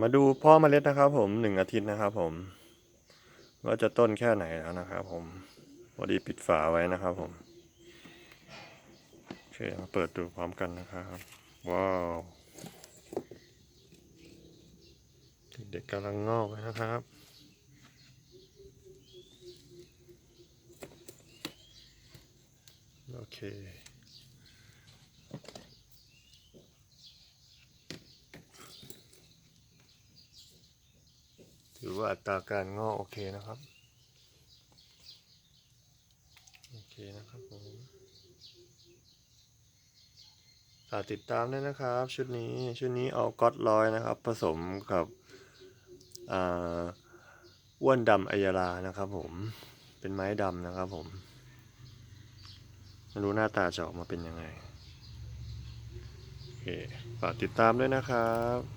มาดูเพ่อเมล็ดนะครับ ผมหนึ่งอาทิตย์นะครับ ผมว่าจะต้นแค่ไหนแล้วนะครับ ผมพอดีปิดฝาไว้นะครับ ผมโอเคมาเปิดดูพร้อมกันนะครับว้าวเด็กๆกำลังงอกเลยนะครับโอเค ถือว่าอัตราการงอกโอเคนะครับ โอเคนะครับผมฝากติดตามด้วยนะครับ ชุดนี้ชุดนี้เอาก๊อตร้อยนะครับ ผสมกับอ้วนดำอัยยาลานะครับผมเป็นไม้ดำนะครับผมไม่รู้หน้าตาจะออกมาเป็นยังไงโอเคฝากติดตามด้วยนะครับ